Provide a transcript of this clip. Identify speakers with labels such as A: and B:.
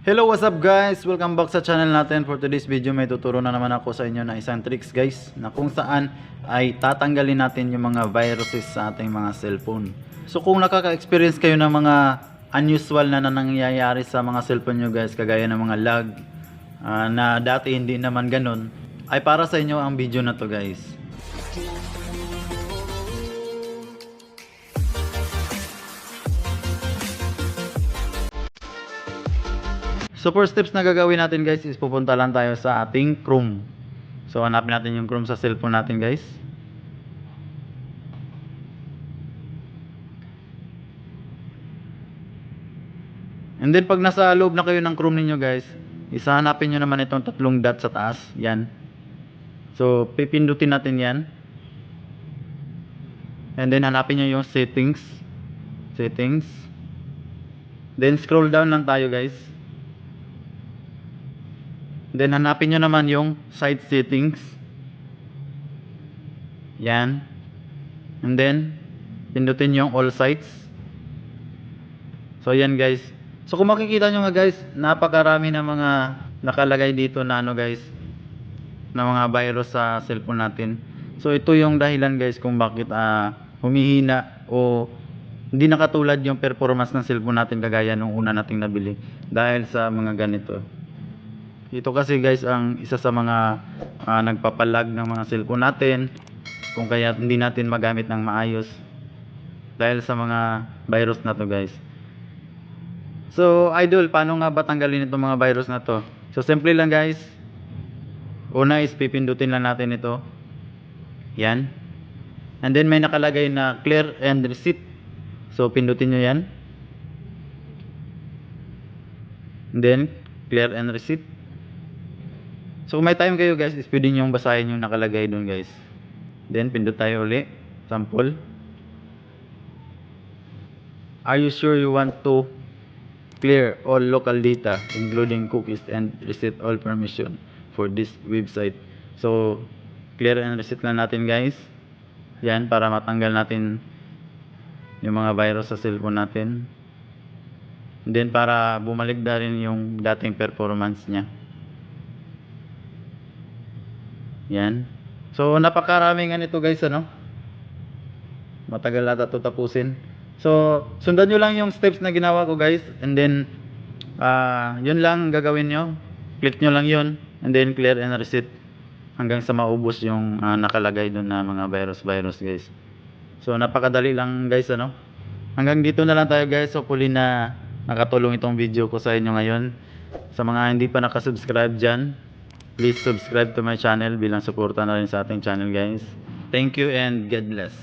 A: Hello, what's up guys? Welcome back sa channel natin. For today's video, may tuturo na naman ako sa inyo na isang tricks guys na kung saan ay tatanggalin natin yung mga viruses sa ating mga cellphone. So kung nakaka-experience kayo ng mga unusual na, na nangyayari sa mga cellphone nyo guys, kagaya ng mga lag ah, na dati hindi naman ganun, ay para sa inyo ang video na to guys. So first steps na gagawin natin guys is pupunta lang tayo sa ating Chrome. So hanapin natin yung Chrome sa cellphone natin guys. And then pag nasa loob na kayo ng Chrome ninyo guys, isa hanapin nyo naman itong tatlong dot sa taas. Yan. So pipindutin natin yan. And then hanapin nyo yung settings. Settings. Then scroll down lang tayo guys. Then hanapin nyo naman yung site settings. Yan. And then pindutin yung all sites. So yan guys. So kung makikita nyo nga guys, napakarami na mga nakalagay dito na ano guys, na mga virus sa cellphone natin. So ito yung dahilan guys kung bakit ah, humihina o hindi nakatulad yung performance ng cellphone natin kagaya nung una nating nabili dahil sa mga ganito. Ito kasi guys ang isa sa mga ah, nagpapalag ng mga cellphone natin kung kaya hindi natin magamit ng maayos dahil sa mga virus na to guys. So idol, paano nga ba tanggalin itong mga virus na to? So simple lang guys. Una is pipindutin lang natin ito. Yan. And then may nakalagay na clear and reset. So pindutin nyo yan. And then clear and reset. So kung may time kayo guys, is pwede nyo basahin yung nakalagay doon guys. Then pindot tayo uli. Sample. Are you sure you want to clear all local data including cookies and reset all permission for this website? So clear and reset lang natin guys. Yan para matanggal natin yung mga virus sa cellphone natin. Then para bumalik na rin yung dating performance niya. Yan. So napakarami nga nito guys ano. Matagal ata ito tapusin. So sundan nyo lang yung steps na ginawa ko guys. And then ah yun lang gagawin nyo. Click nyo lang yun. And then clear and reset. Hanggang sa maubos yung ah, nakalagay doon na mga virus virus guys. So napakadali lang guys ano. Hanggang dito na lang tayo guys. Hopefully na nakatulong itong video ko sa inyo ngayon. Sa mga hindi pa nakasubscribe dyan, please subscribe to my channel bilang suporta na rin sa ating channel guys. Thank you and God bless.